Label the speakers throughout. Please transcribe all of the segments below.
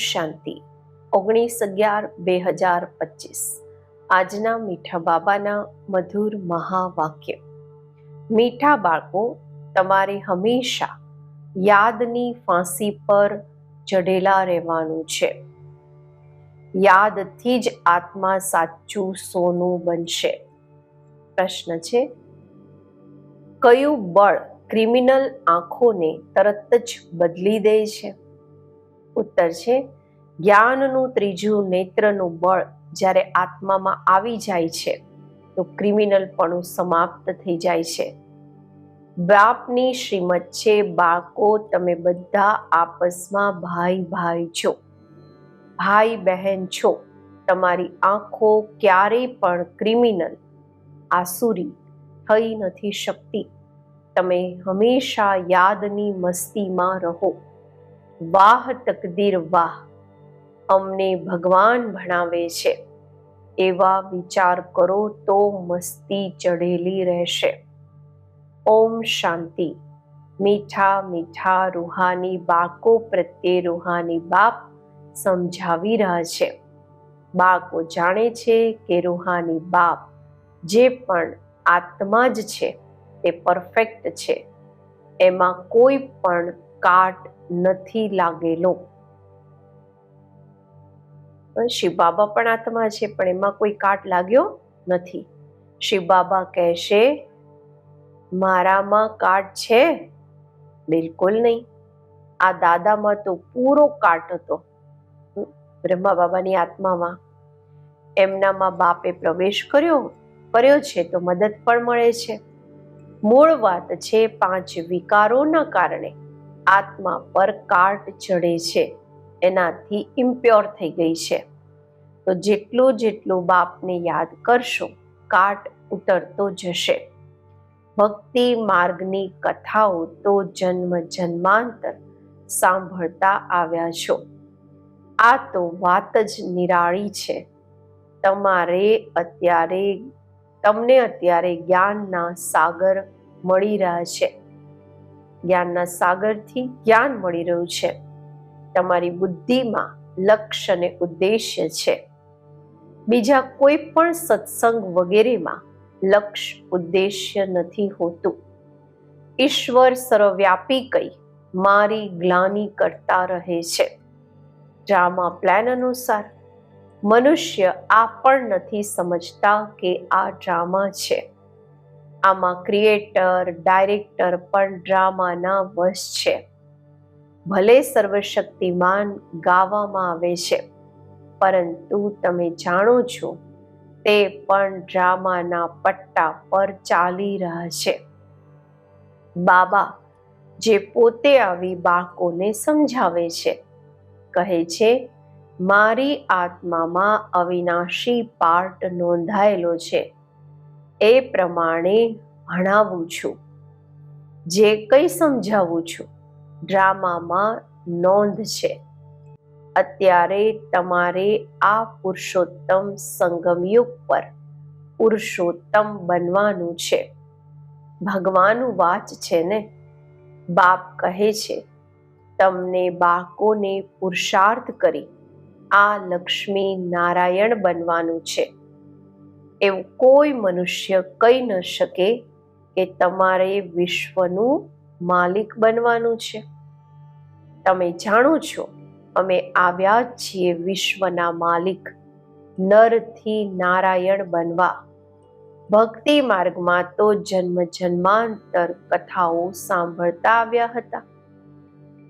Speaker 1: શાંતિ. ઓગણીસ અગિયાર બે હજાર પચીસ. આજના મીઠા બાબાના મધુર મહાવાક્ય. મીઠા બાળકો, તમારે હંમેશા યાદની ફાંસી પર ચઢેલા રહેવાનું છે. યાદથી જ આત્મા સાચું સોનું બનશે. પ્રશ્ન છે, કયું બળ ક્રિમિનલ આંખોને તરત જ બદલી દે છે? ઉત્તર છે. જ્ઞાનનું ત્રીજું નેત્રનું બળ જ્યારે આત્મામાં આવી જાય છે, તો ક્રિમિનલ પણ સમાપ્ત થઈ જાય છે. બાપની શ્રીમત છે, બાળકો, તમે બધા આપસમાં ભાઈ ભાઈ છો. ભાઈ બહેન છો. તમારી આંખો ક્યારેય પણ ક્રિમિનલ, આસુરી થઈ નથી શકતી. તમે હંમેશા યાદની મસ્તીમાં રહો. વાહ તકદીર વાહ. અમને ભગવાન ભણાવે છે. એવા વિચાર કરો તો મસ્તી ચઢેલી રહેશે. ઓમ શાંતિ. મીઠા મીઠા રૂહાની બાકો પ્રત્યે રૂહાની બાપ સમજાવી રહ્યા છે. બાકો જાણે છે કે રૂહાની બાપ જે પણ આત્મા જ છે તે પરફેક્ટ છે. એમાં કોઈ પણ કાટ નથી લાગેલો. શિવ બાબા પણ આત્મા છે, પણ એમાં કોઈ કાટ લાગ્યો નથી. શિવ બાબા કહેશે, મારામાં કાટ છે? બિલકુલ નહીં. આ દાદામાં તો પૂરો કાટ હતો. બ્રહ્મા બાબાની આત્મામાં. એમનામાં બાપે પ્રવેશ કર્યો કર્યો છે તો મદદ પણ મળે છે. મૂળ વાત છે પાંચ વિકારોના કારણે. આત્મા પર કાટ ચડે છે, એનાથી ઇમ્પ્યોર થઈ ગઈ છે. તો જેટલું જેટલું બાપને યાદ કરશો, કાટ ઉતરતો જશે. ભક્તિ માર્ગની કથાઓ તો જન્મ જન્માંતર સાંભળતા આવ્યા છો. આ તો વાત જ નિરાળી છે. તમારે અત્યારે, તમને અત્યારે જ્ઞાનના સાગર મળી રહ્યા છે. જ્ઞાનના સાગરથી જ્ઞાન મળી રહ્યું છે. તમારી બુદ્ધિમાં લક્ષ્ય અને ઉદ્દેશ્ય છે. બીજા કોઈ પણ સત્સંગ વગેરેમાં લક્ષ્ય ઉદ્દેશ્ય નથી હોતું. ઈશ્વર સર્વવ્યાપી કઈ મારી ગ્લાની કરતા રહે છે. ડ્રામા પ્લાન અનુસાર, મનુષ્ય આ પણ નથી સમજતા કે આ ડ્રામા છે. આમાં ક્રિએટર ડાયરેક્ટર પણ ડ્રામાના વશ છે. ભલે સર્વશક્તિમાન ગાવામાં આવે છે, પરંતુ તમે જાણો છો, તે પણ ડ્રામાના પટ્ટા પર ચાલી રહ્યા છે. બાબા, જે પોતે આવી બાળકોને સમજાવે છે, કહે છે, મારી આત્મામાં અવિનાશી પાર્ટ નોંધાયેલો છે. એ પ્રમાણે ભણાવું છું. જે કંઈ સમજાવું છું, ડ્રામામાં નોંધ છે. અત્યારે તમારે આ પુરુષોત્તમ સંગમયુગ પર પુરુષોત્તમ બનવાનું છે. ભગવાનનું વાચ છે ને? બાપ કહે છે, તમને બાળકોને પુરુષાર્થ કરી આ લક્ષ્મી નારાયણ બનવાનું છે. એવું કોઈ મનુષ્ય કહી ન શકે કે તમારે વિશ્વનું માલિક બનવાનું છે. તમે જાણો છો, અમે આવ્યા છીએ વિશ્વના માલિક નરથી નારાયણ બનવા. ભક્તિ માર્ગમાં તો જન્મ જન્માંતર કથાઓ સાંભળતા આવ્યા હતા.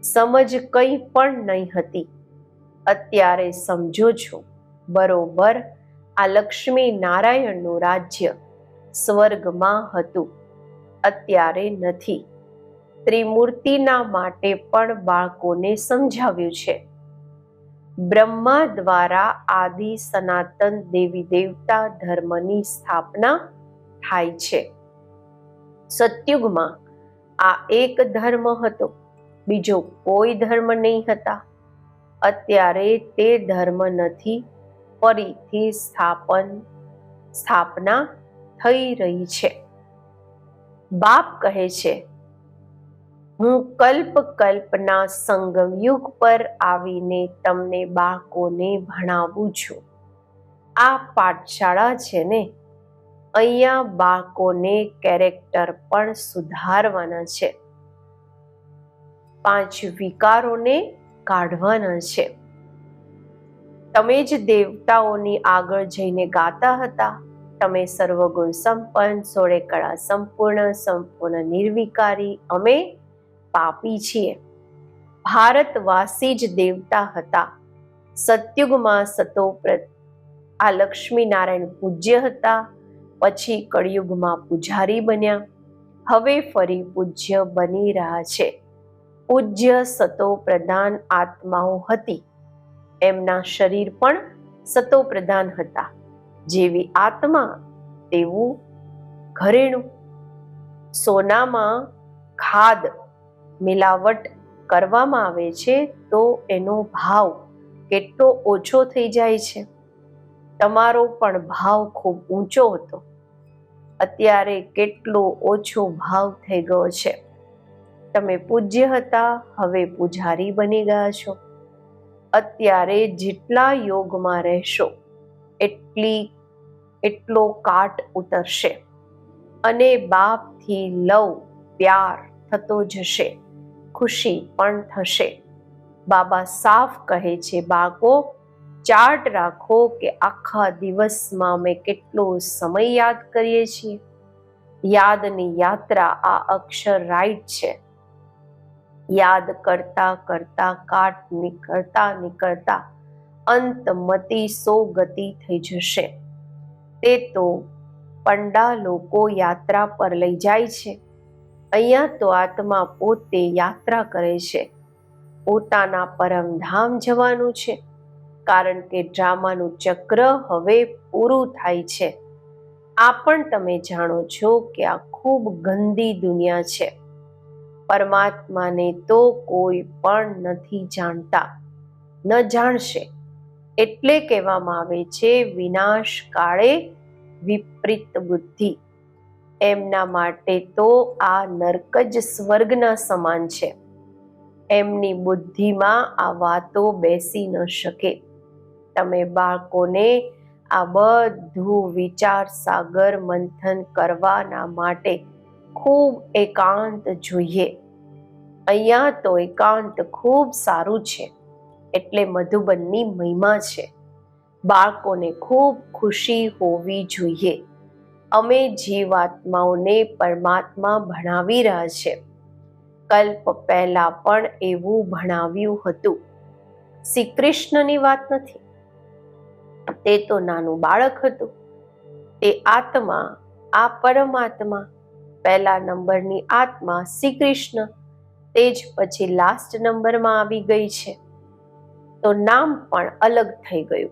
Speaker 1: સમજ કંઈ પણ નહીં હતી. અત્યારે સમજો છો, બરોબર આ લક્ષ્મી નારાયણનું રાજ્ય સ્વર્ગમાં હતું. અત્યારે નથી. ત્રિમૂર્તિના માટે પણ બાળકોને સમજાવ્યું છે. બ્રહ્મા દ્વારા આદિ સનાતન દેવી દેવતા ધર્મની સ્થાપના થાય છે. સત્યુગમાં આ એક ધર્મ હતો. બીજો કોઈ ધર્મ નહીં હતા. અત્યારે તે ધર્મ નથી. ફરીથી સ્થાપન, સ્થાપના થઈ રહી છે. બાપ કહે છે, હું કલ્પ કલ્પના સંગમયુગ પર આવીને તમને બાળકોને ભણાવું છું. આ પાઠશાળા છે ને? અહીંયા બાળકોને કેરેક્ટર પણ સુધારવાના છે. પાંચ વિકારોને કાઢવાના છે. તમે જ દેવતાઓની આગળ જઈને ગાતા હતા. તમે સર્વગુણ સંપન્ન, સોળે કળા સંપૂર્ણ સંપૂર્ણ નિર્વિકારી. અમે પાપી છીએ. ભારતવાસી જ દેવતા હતા. સતયુગમાં સતોપ્રત આ લક્ષ્મી નારાયણ પૂજ્ય હતા. પછી કળિયુગમાં પૂજારી બન્યા. હવે ફરી પૂજ્ય બની રહ્યા છે. પૂજ્ય સતો પ્રધાન આત્માઓ હતી. એમના શરીર પણ સતો પ્રધાન હતા. જેવી આત્મા તેવું ઘરેણું. સોનામાં ખાદ મિલાવટ કરવામાં આવે છે તો એનો ભાવ કેટલો ઓછો થઈ જાય છે? તમારો પણ ભાવ ખૂબ ઊંચો હતો. અત્યારે કેટલો ઓછો ભાવ થઈ ગયો છે? તમે પૂજ્ય હતા, હવે પૂજારી બની ગયા છો. અત્યારે જેટલા યોગમાં રહેશો, એટલી, એટલો કાટ ઉતરશે. અને બાપથી લવ, પ્યાર થતો જશે, ખુશી પણ થશે. બાબા સાફ કહે છે, બાળકો, ચાર્ટ રાખો કે આખા દિવસમાં અમે કેટલો સમય યાદ કરીએ છીએ. યાદની યાત્રા આ અક્ષર રાઈટ છે. યાદ કરતા કરતા, કાટ નીકળતા નીકળતા અંતમતી સો ગતિ થઈ જશે. તે તો પંડા લોકો યાત્રા પર લઈ જાય છે. અહીંયા તો આત્મા પોતે યાત્રા કરે છે. પોતાના પરમધામ જવાનું છે. કારણ કે ડ્રામાનું ચક્ર હવે પૂરું થાય છે. આ પણ તમે જાણો છો કે આ ખૂબ ગંદી દુનિયા છે. પરમાત્માને તો કોઈ પણ નથી જાણતા. ન જાણશે. એટલે કહેવામાં આવે છે વિનાશ કાળે વિપરીત બુદ્ધિ. એમના માટે તો આ નર્ક જ સ્વર્ગના સમાન છે. એમની બુદ્ધિમાં આ વાતો બેસી ન શકે. તમે બાળકોને આ બધું વિચાર સાગર મંથન કરવાના માટે ખૂબ એકાંત જોઈએ. અહીંયા તો એકાંત ખૂબ સારું છે, એટલે મધુબનની મહિમા છે. બાળકોને ખૂબ ખુશી હોવી જોઈએ. અમે જીવાત્માઓને પરમાત્મા ભણાવી રહ્યા છે, કલ્પ પહેલા પણ એવું ભણાવ્યું હતું. શ્રી કૃષ્ણની વાત નથી. તે તો નાનું બાળક હતું. તે આત્મા, આ પરમાત્મા પહેલા નંબરની આત્મા શ્રી કૃષ્ણ તે જ પછી લાસ્ટ નંબરમાં આવી ગઈ છે. તો નામ પણ અલગ થઈ ગયું.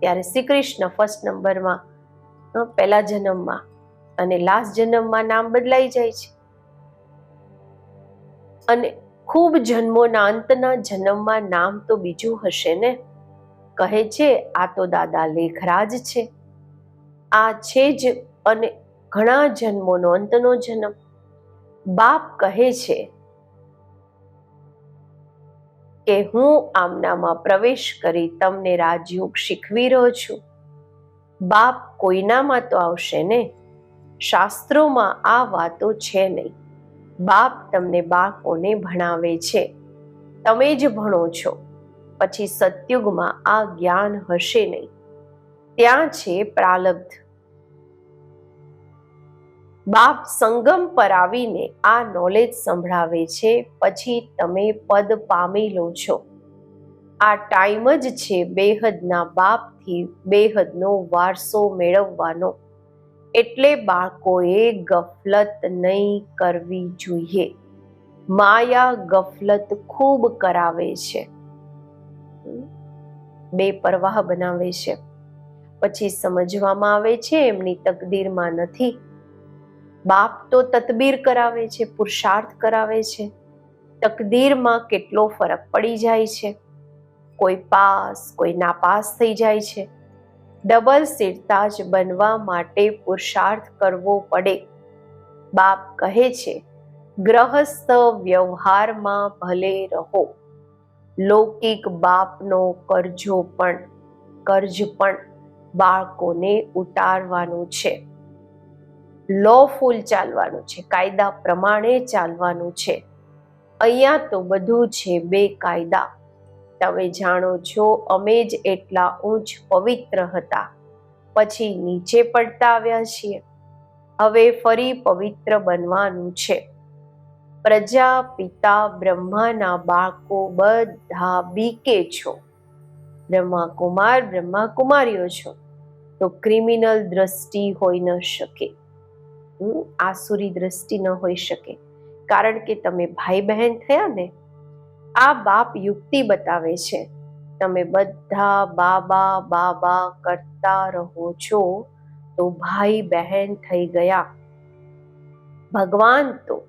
Speaker 1: ત્યારે શ્રી કૃષ્ણ ફર્સ્ટ નંબરમાં પહેલા જન્મમાં અને લાસ્ટ જન્મમાં નામ બદલાઈ જાય છે. અને ખૂબ જન્મોના અંતના જન્મમાં નામ તો બીજું હશે ને? કહે છે, આ તો દાદા લેખરાજ છે. આ છે જ અને ઘણા જન્મોનો, અંતનો જન્મ. બાપ કહે છે કે હું આમનામાં પ્રવેશ કરી તમને રાજયોગ શીખવી રહ્યો છું. બાપ કોઈનામાં તો આવશે ને? શાસ્ત્રોમાં આ વાતો છે નહીં. બાપ તમને બાળકોને ભણાવે છે. તમે જ ભણો છો. પછી સતયુગમાં આ જ્ઞાન હશે નહીં. ત્યાં છે પ્રાલબ્ધ બાપ સંગમ પર આવીને આ નોલેજ સંભળાવે છે, પછી તમે પદ પામી લો છો. આ ટાઈમ જ છે બેહદના બાપથી બેહદનો વારસો મેળવવાનો. એટલે બાળકોએ ગફલત નહીં કરવી જોઈએ. માયા ગફલત ખૂબ કરાવે છે. બે પરવાહ બનાવે છે. પછી સમજવામાં આવે છે, એમની તકદીરમાં નથી. બાપ તો તદબીર કરાવે છે, પુરુષાર્થ કરાવે છે. તકદીરમાં કેટલો ફરક પડી જાય છે. કોઈ પાસ, કોઈ નાપાસ થઈ જાય છે. ડબલ સિરતાજ બનવા માટે પુરુષાર્થ કરવો પડે. બાપ કહે છે, ગ્રહસ્થ વ્યવહારમાં ભલે રહો. લૌકિક બાપનો કરજો પણ, કરજ પણ બાળકોને ઉતારવાનું છે. લોફુલ ચાલવાનું છે, કાયદા પ્રમાણે ચાલવાનું છે. અહીંયા તો બધું છે બે કાયદા. તમે જાણો છો, અમે જ એટલા ઊંચ પવિત્ર હતા. પછી નીચે પડતા આવ્યા છીએ. હવે ફરી પવિત્ર બનવાનું છે. પ્રજા, પિતા, બ્રહ્માના બાળકો બધા બીકે છો. બ્રહ્મા કુમાર બ્રહ્મા કુમારીઓ છો. તો ક્રિમિનલ દ્રષ્ટિ હોઈ ન શકે. હમ, આસુરી દ્રષ્ટિ ન હોઈ શકે. કારણ કે તમે ભાઈ બહેન થયા ને આ બાપ યુક્તિ બતાવે છે. તમે બધા બાબા બાબા કરતા રહો છો તો ભાઈ બહેન થઈ ગયા. ભગવાન તો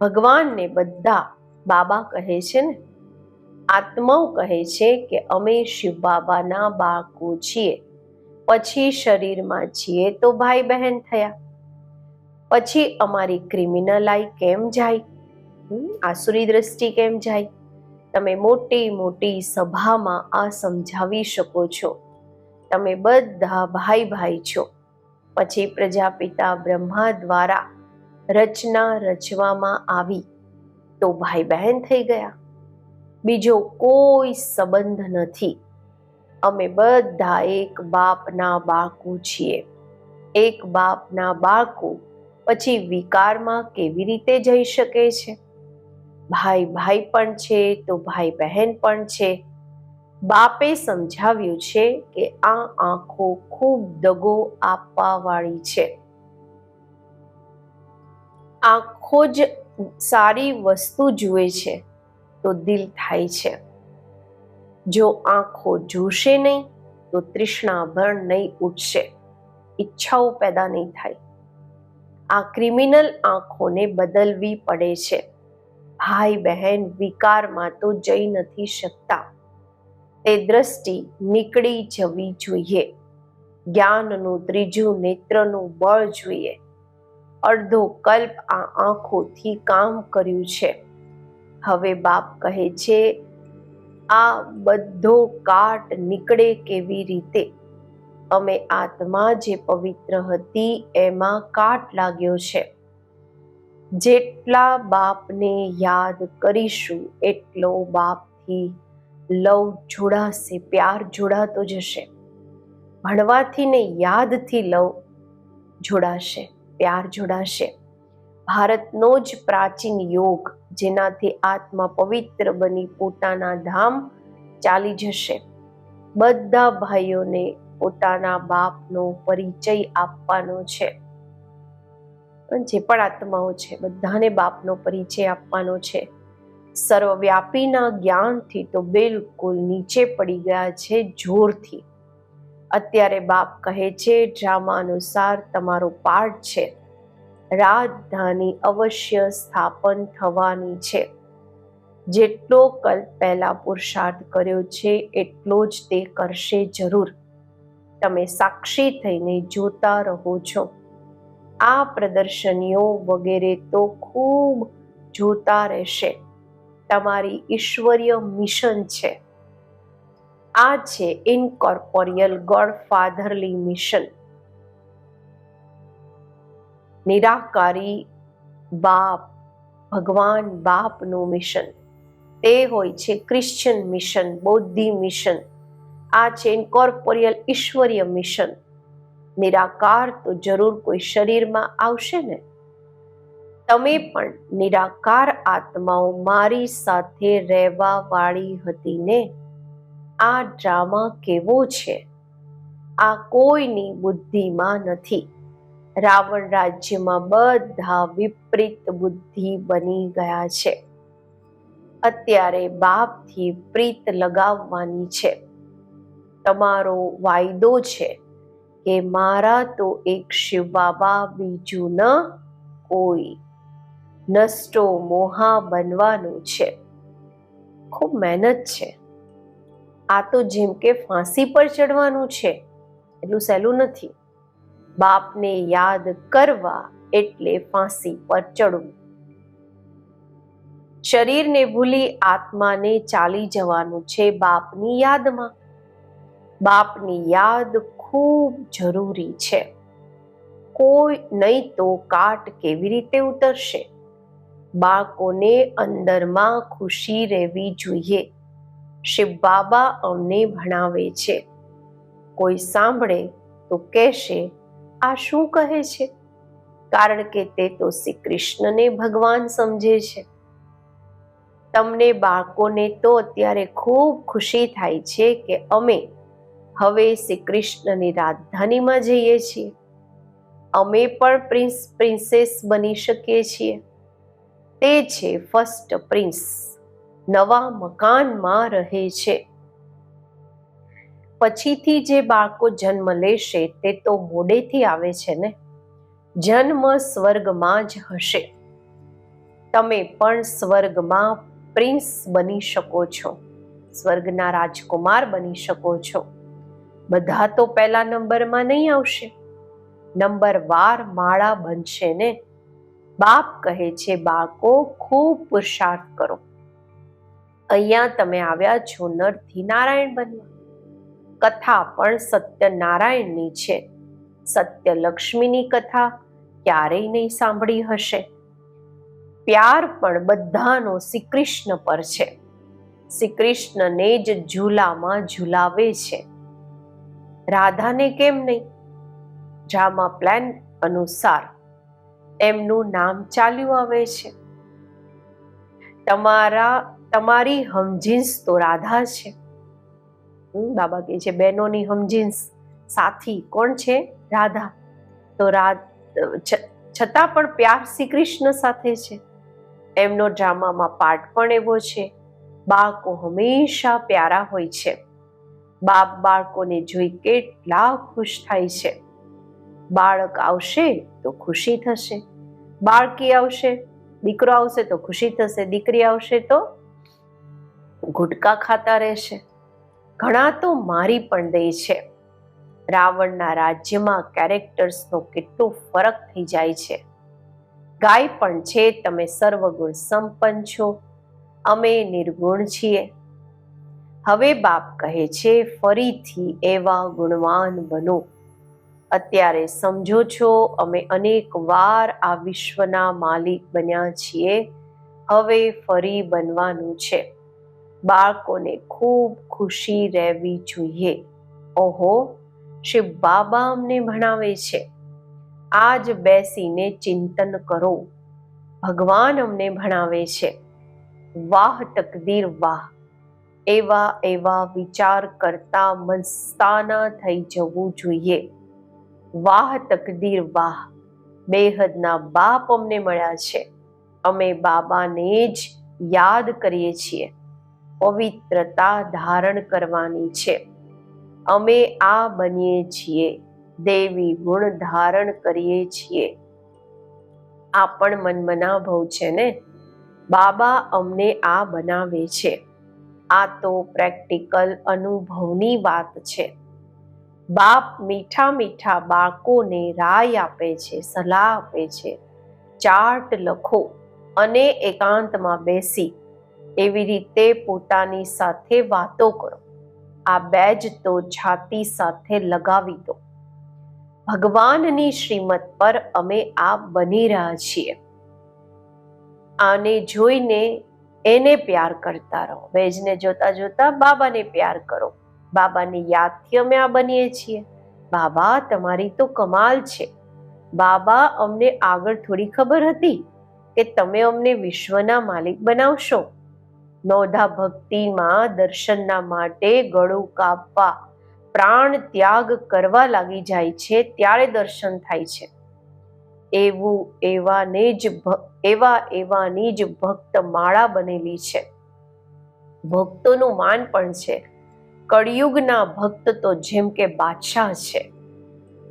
Speaker 1: ભગવાનને બધા બાબા કહે છે ને. આત્માઓ કહે છે કે અમે શિવ બાબાના બાળકો છીએ. પછી શરીરમાં છીએ તો ભાઈ બહેન થયા. પછી અમારી ક્રિમિનલાઈ કેમ જાય? આસુરી દ્રષ્ટિ કેમ જાય? તમે મોટી મોટી સભામાં આ સમજાવી શકો છો. તમે બધા ભાઈ ભાઈ છો. પછી પ્રજાપિતા બ્રહ્મા દ્વારા રચના રચવામાં આવી તો ભાઈ બહેન થઈ ગયા. બીજો કોઈ સંબંધ નથી. અમે બધા એક બાપના બાળકો છીએ. એક બાપના બાળકો પછી વિકારમાં કેવી રીતે જઈ શકે છે? ભાઈ ભાઈ પણ છે તો ભાઈ બહેન પણ છે. બાપે સમજાવ્યું છે કે આ આંખો ખૂબ દગો આપવા વાળી છે. આંખો જ સારી વસ્તુ જુએ છે તો દિલ થાય છે. જો આંખો જોશે નહીં તો તૃષ્ણાભણ નહીં ઉઠશે. ઈચ્છાઓ પેદા નહીં થાય. આ ક્રિમિનલ આંખોને બદલવી પડે છે. ભાઈ બહેન વિકારમાં તો જઈ નથી શકતા. તે દ્રષ્ટિ નીકળી જવી જોઈએ. જ્ઞાનનું ત્રીજું નેત્રનું બળ જોઈએ. અડધો કલ્પ આ આંખોથી કામ કર્યું છે. હવે બાપ કહે છે, આ બધો કાટ નીકળે કેવી રીતે? અમે આત્મા જે પવિત્ર હતી, એમાં કાટ લાગ્યો છે. જેટલા બાપને યાદ કરીશું, એટલો બાપથી લવ જોડાશે, પ્યાર જોડાતો જશે. ભણવાથી ને યાદથી લવ જોડાશે, પ્યાર જોડાશે. ભારતનો જ પ્રાચીન યોગ, જેનાથી આત્મા પવિત્ર બની પોતાના ધામ ચાલી જશે. બધા ભાઈઓને પોતાના બાપનો પરિચય આપવાનો છે. જે પણ આત્માઓ છે, બધાને બાપનો પરિચય આપવાનો છે. સર્વવ્યાપીના જ્ઞાનથી તો બિલકુલ નીચે પડી ગયા છે જોરથી. અત્યારે બાપ કહે છે, ડ્રામા અનુસાર તમારો પાઠ છે. રાજધાની અવશ્ય સ્થાપન થવાની છે. જેટલો કલ્પ પહેલા પુરુષાર્થ કર્યો છે, એટલો જ તે કરશે જરૂર. તમે સાક્ષી થઈને જોતા રહો છો. આ પ્રદર્શનીઓ વગેરે તો ખૂબ જોતા રહેશે. તમારી ઈશ્વરીય મિશન છે. આ છે ઇનકોર્પોરિયલ ગોડ ફાધરલી મિશન. નિરાકારી બાપ, ભગવાન બાપનું મિશન. તે હોય છે ક્રિશ્ચિયન મિશન, બૌદ્ધિ મિશન. આ છે ઇન્કોર્પોરિયલ ઈશ્વરીય મિશન નિરાકાર તો જરૂર કોઈ શરીરમાં આવશે ને? તમે પણ નિરાકાર આત્માઓ મારી સાથે રહેવા વાળી હતી ને? આ ડ્રામા કેવો છે? આ કોઈની બુદ્ધિમાં નથી. રાવણ રાજ્યમાં બધા વિપરીત બુદ્ધિ બની ગયા છે. અત્યારે બાપથી પ્રીત લગાવવાની છે. તમારો વાયદો છે કે મારા તો એક શિવ બાબા બીજું ન કોઈ. નષ્ટો મોહા બનવાનું છે. ખૂબ મહેનત છે. આ તો જેમ કે ફાંસી પર ચડવાનું છે, એટલું સહેલું નથી. બાપને યાદ કરવા એટલે ફાંસી પર ચડવું. શરીરને ભૂલી આત્માને ચાલી જવાનું છે બાપની યાદમાં. બાપની યાદ ખૂબ જરૂરી છે. કોઈ નહીં તો કાટ કેવી રીતે ઉતરશે? બાળકોને અંદરમાં ખુશી રહેવી જોઈએ. શિવ બાબા અમને ભણાવે છે. કોઈ સાંભળે તો કહેશે, આ શું કહે છે? કારણ કે તે તો શ્રી કૃષ્ણને ભગવાન સમજે છે. તમને બાળકોને તો અત્યારે ખૂબ ખુશી થાય છે કે અમે હવે શ્રી કૃષ્ણની રાજધાનીમાં જઈએ છીએ. અમે પણ પ્રિન્સ, પ્રિન્સેસ બની શકીએ છીએ. તે છે ફર્સ્ટ પ્રિન્સ. નવા મકાનમાં રહે છે. પછીથી જે બાળકો જન્મ લેશે તે તો મોડેથી આવે છે ને? જન્મ સ્વર્ગમાં જ હશે. તમે પણ સ્વર્ગમાં પ્રિન્સ બની શકો છો. સ્વર્ગના રાજકુમાર બની શકો છો. બધા તો પહેલા નંબરમાં નહીં આવશે. નંબર વાર માળા બનશે ને. બાપ કહે છે, બાળકો, ખૂબ પુરુષાર્થ કરો. અહીંયા તમે આવ્યા છો નરથી નારાયણ બનવા. કથા પણ સત્યનારાયણની છે. સત્ય લક્ષ્મીની કથા ક્યારેય નહીં સાંભળી હશે. પ્યાર પણ બધાનો શ્રી કૃષ્ણ પર છે. શ્રી કૃષ્ણને જ ઝૂલામાં ઝૂલાવે છે. રાધાને કેમ નહીં? જામા પ્લાન અનુસાર એમનું નામ ચાલ્યું આવે છે. તમારા, તમારી હમજીન્સ તો રાધા છે. બાબા કહે છે, બહેનોની હમજીન્સ સાથી કોણ છે? રાધા. તો છતાં પણ પ્યાર શ્રી કૃષ્ણ સાથે છે. એમનો ડ્રામામાં પાઠ પણ એવો છે. બાળકો હંમેશા પ્યારા હોય છે. બાપ બાળકોને જોઈ કેટલા ખુશ થાય છે. બાળક આવશે તો ખુશી થશે. બાળકી આવશે, દીકરો આવશે તો ખુશી થશે. દીકરી આવશે તો ગુટકા ખાતા રહેશે. ઘણા તો મારી પણ દે છે. રાવણના રાજ્યમાં કેરેક્ટર્સનો કેટલો ફરક થઈ જાય છે. ગાય પણ છે, તમે સર્વગુણ સંપન્ન છો. અમે નિર્ગુણ છીએ. હવે બાપ કહે છે, ફરીથી એવા ગુણવાન બનો. અત્યારે સમજો છો, અમે અનેક વાર આ વિશ્વના માલિક બન્યા છીએ. હવે ફરી બનવાનું છે. બાળકોને ખૂબ ખુશી રહેવી જોઈએ. ઓહો, શિવ બાબા અમને ભણાવે છે. આજ બેસીને ચિંતન કરો. ભગવાન અમને ભણાવે છે. વાહ, તકદીર વાહ. એવા એવા વિચાર કરતા મસ્તાના થઈ જવું જોઈએ. વાહ તકદીર વાહ! બેહદના બાપ અમને મળ્યા છે. અમે બાબાને જ યાદ કરીએ છીએ. પવિત્રતા ધારણ કરવાની છે. અમે આ બનીએ છીએ. દેવી ગુણ ધારણ કરીએ છીએ. આ પણ મનમના ભવ છે ને? બાબા અમને આ બનાવે છે. આ તો પ્રેક્ટિકલ અનુભવની વાત છે. બાપ મીઠા મીઠા બાળકોને રાય આપે છે, સલાહ આપે છે. ચાર્ટ લખો અને એકાંતમાં બેસી એવી રીતે પોતાની સાથે વાતો કરો. આ બેજ તો છાતી સાથે લગાવી દો. ભગવાનની શ્રીમત પર અમે આ બની રહ્યા છીએ. આને જોઈને એને પ્યાર કરતા રહો. બેજને જોતા જોતા બાબાને પ્યાર કરો. બાબાની યાદથી અમે આ બનીએ છીએ. બાબા, તમારી તો કમાલ છે. બાબા, અમને આગળ થોડી ખબર હતી કે તમે અમને વિશ્વના માલિક બનાવશો. નોધા ભક્તિમાં દર્શનના માટે ગળું કાપવા, પ્રાણ ત્યાગ કરવા લાગી જાય છે, ત્યારે દર્શન થાય છે. એવું એવાને જ એવા એવાની જ ભક્ત માળા બનેલી છે. ભક્તોનું માન પણ છે. કળિયુગના ભક્ત તો જેમ કે બાદશાહ છે.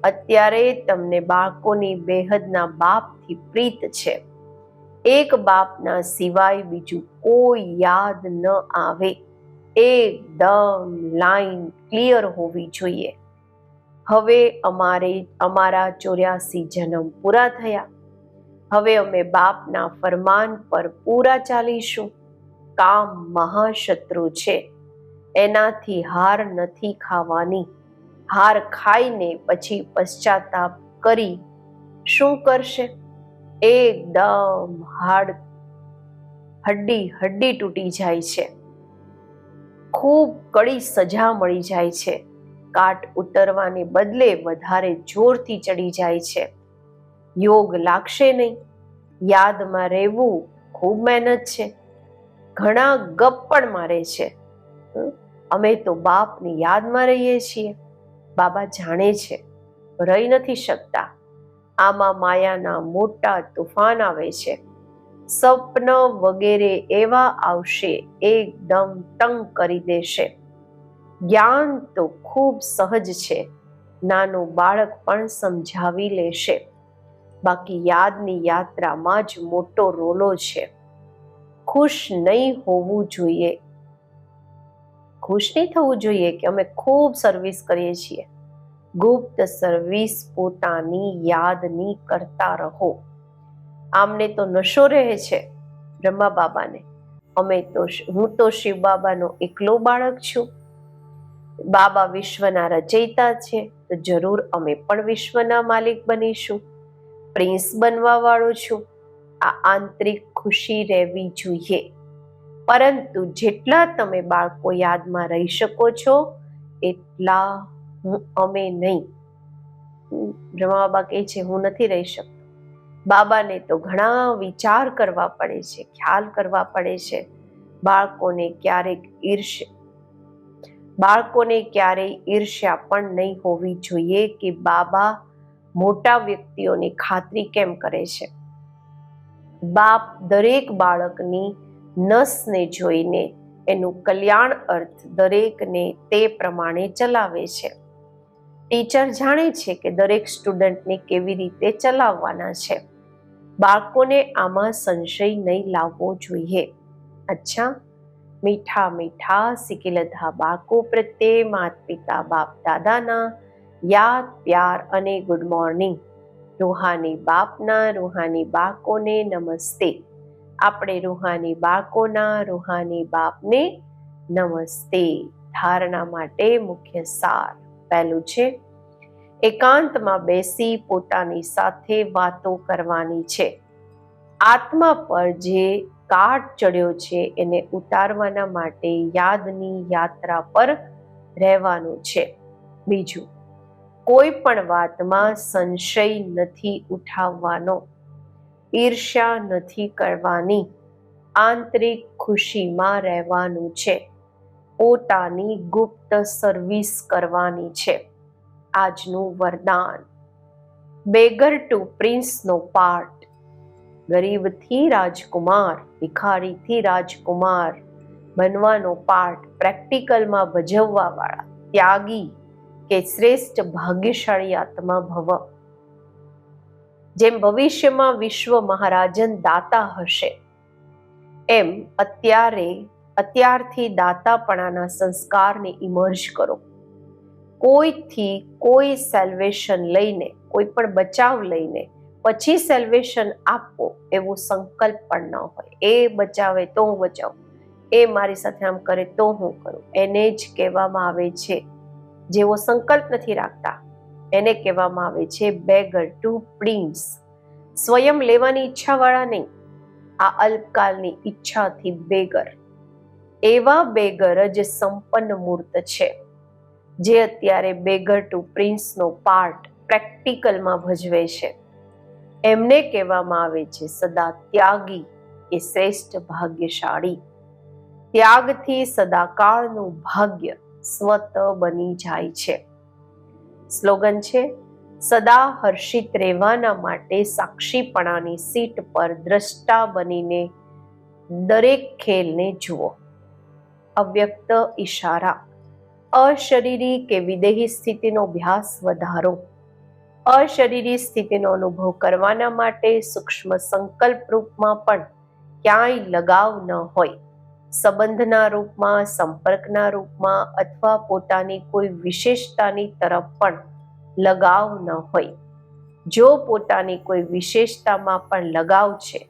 Speaker 1: અત્યારે તમને બાળકોની બેહદના બાપથી પ્રીત છે. એક બાપના સિવાય બીજું કોઈ યાદ ન આવે. એકદમ લાઈન ક્લિયર હોવી જોઈએ. હવે અમારે, અમારા ચોર્યાસી જન્મ પૂરા થયા. હવે અમે બાપના ફરમાન પર પૂરા ચાલીશું. કામ મહાશત્રુ છે. એનાથી હાર નથી ખાવાની. હાર ખાઈને પછી પશ્ચાતાપ કરી શું કરશે? એકદમ હાડ, હડ્ડી હડ્ડી તૂટી જાય છે. ખૂબ કડી સજા મળી જાય છે. કાટ ઉતરવાને બદલે વધારે જોરથી ચડી જાય છે. યોગ લાગશે નહીં. યાદમાં રહેવું ખૂબ મહેનત છે. ઘણા ગપ પણ મારે છે. અમે તો બાપની યાદમાં રહીએ છીએ. બાબા જાણે છે. રહી નથી શકતા. આમાં માયાના મોટા તુફાન આવે છે. સ્વપ્ન વગેરે એવા આવશે, એકદમ તંગ કરી દેશે. જ્ઞાન તો ખૂબ સહજ છે. નાનું બાળક પણ સમજાવી લેશે. બાકી યાદની યાત્રામાં જ મોટો રોલો છે. ખુશ નહીં હોવું જોઈએ. ખુશ નહીં થવું જોઈએ કે અમે ખૂબ સર્વિસ કરીએ છીએ. ગુપ્ત સર્વિસ પોતાની યાદની કરતા રહો. આમને તો નશો રહે છે બ્રહ્મા બાબાને અમે તો હું તો શિવ બાબાનો એકલો બાળક છું. બાબા વિશ્વના રચયિતા છે, તો જરૂર અમે પણ વિશ્વના માલિક બનીશું. પ્રિન્સ બનવા વાળો છું. આ આંતરિક ખુશી રહેવી જોઈએ. પરંતુ જેટલા તમે બાળકો યાદમાં રહી શકો છો, એટલા હું અમે નહીં. બ્રહ્મા બાબા કહે છે, હું નથી રહી શકતો. બાબાને તો ઘણા વિચાર કરવા પડે છે, ખ્યાલ કરવા પડે છે. બાળકોને ક્યારેક ઈર્ષ બાળકોને ક્યારેય ઈર્ષ્યા પણ નહીં હોવી જોઈએ કે બાબા મોટા વ્યક્તિઓની ખાતરી કેમ કરે છે? બાપ દરેક બાળકની નસને જોઈને એનું કલ્યાણ અર્થ દરેકને તે પ્રમાણે ચલાવે છે. ટીચર જાણે છે કે દરેક સ્ટુડન્ટને કેવી રીતે ચલાવવાના છે. બાળકોને આમાં સંશય નહીં લાવવો જોઈએ. અચ્છા મીઠા મીઠા સિકિલધા બાળકો પ્રત્યે માત પિતા બાપ દાદાના. યાદ, પ્યાર અને ગુડ મોર્નિંગ રૂહાની બાપના, રૂહાની બાળકોને નમસ્તે. આપણે રૂહાની બાળકોના રૂહાની બાપને નમસ્તે. ધારણા માટે મુખ્ય સાર પહેલું છે. એકાંતમાં બેસી પોતાની સાથે વાતો કરવાની છે. આત્મા પર જે કાટ ચડ્યો છે એને ઉતારવાના માટે યાદની યાત્રા પર રહેવાનું છે. બીજું, કોઈ પણ વાતમાં સંશય નથી ઉઠાવવાનો, ઈર્ષ્યા નથી કરવાની, આંતરિક ખુશીમાં રહેવાનું છે, પોતાની ગુપ્ત સર્વિસ કરવાની છે. આજનું વરદાન. બેગર ટુ પ્રિન્સનો પાર્ટ ગરીબથી રાજકુમાર, ભિખારીથી રાજકુમાર બનવાનો પાઠ પ્રેક્ટિકલમાં ભજવવા વાળા ત્યાગી કે શ્રેષ્ઠ ભાગ્યશાળી આત્મા ભવ. જેમ ભવિષ્યમાં વિશ્વ મહારાજન દાતા હશે, એમ અત્યારે અત્યારથી દાતાપણાના સંસ્કારને ઇમર્જ કરો. કોઈથી કોઈ સેલ્વેશન લઈને, કોઈ પણ બચાવ લઈને પછી સેલ્વેશન આપવો એવો સંકલ્પ પણ ન હોય. એ બચાવે તો હું બચાવું. એ મારી સાથે આમ કરે તો હું કરું. એને જ કહેવામાં આવે છે. જેવો સંકલ્પ નથી રાખતા, એને કહેવામાં આવે છે બેગર ટુ પ્રિન્સ સ્વયં લેવાની ઈચ્છાવાળા નહીં. આ અલ્પકાલની ઈચ્છાથી બેગર એવા બેગર જ સંપન્ન મૂર્ત છે. જે અત્યારે બેગર ટુ પ્રિન્સનો પાર્ટ પ્રેક્ટિકલમાં ભજવે છે. એમને કહેવામાં આવે છે, સદા ત્યાગી એ શ્રેષ્ઠ ભાગ્યશાળી. ત્યાગથી સદાકાળનું ભાગ્ય સ્વત બની જાય છે. સ્લોગન છે, સદા હર્ષિત રહેવાના માટે સાક્ષીપણાની સીટ પર દ્રષ્ટા બનીને દરેક ખેલને જુઓ. અવ્યક્ત ઈશારા, અશરીરી કે વિદેહી સ્થિતિનો અભ્યાસ વધારો. અશરીરી સ્થિતિનો અનુભવ કરવાના માટે સૂક્ષ્મ સંકલ્પ રૂપમાં પણ ક્યાંય લગાવ ન હોય. સંબંધના રૂપમાં, સંપર્કના રૂપમાં અથવા પોતાની કોઈ વિશેષતાની તરફ પણ લગાવ ન હોય. જો પોતાની કોઈ વિશેષતામાં પણ લગાવ છે,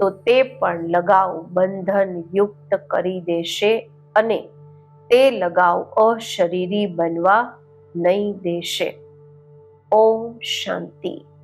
Speaker 1: તો તે પણ લગાવ બંધન યુક્ત કરી દેશે અને તે લગાવ અશરીરી બનવા નહીં દેશે. ઓમ શાંતિ.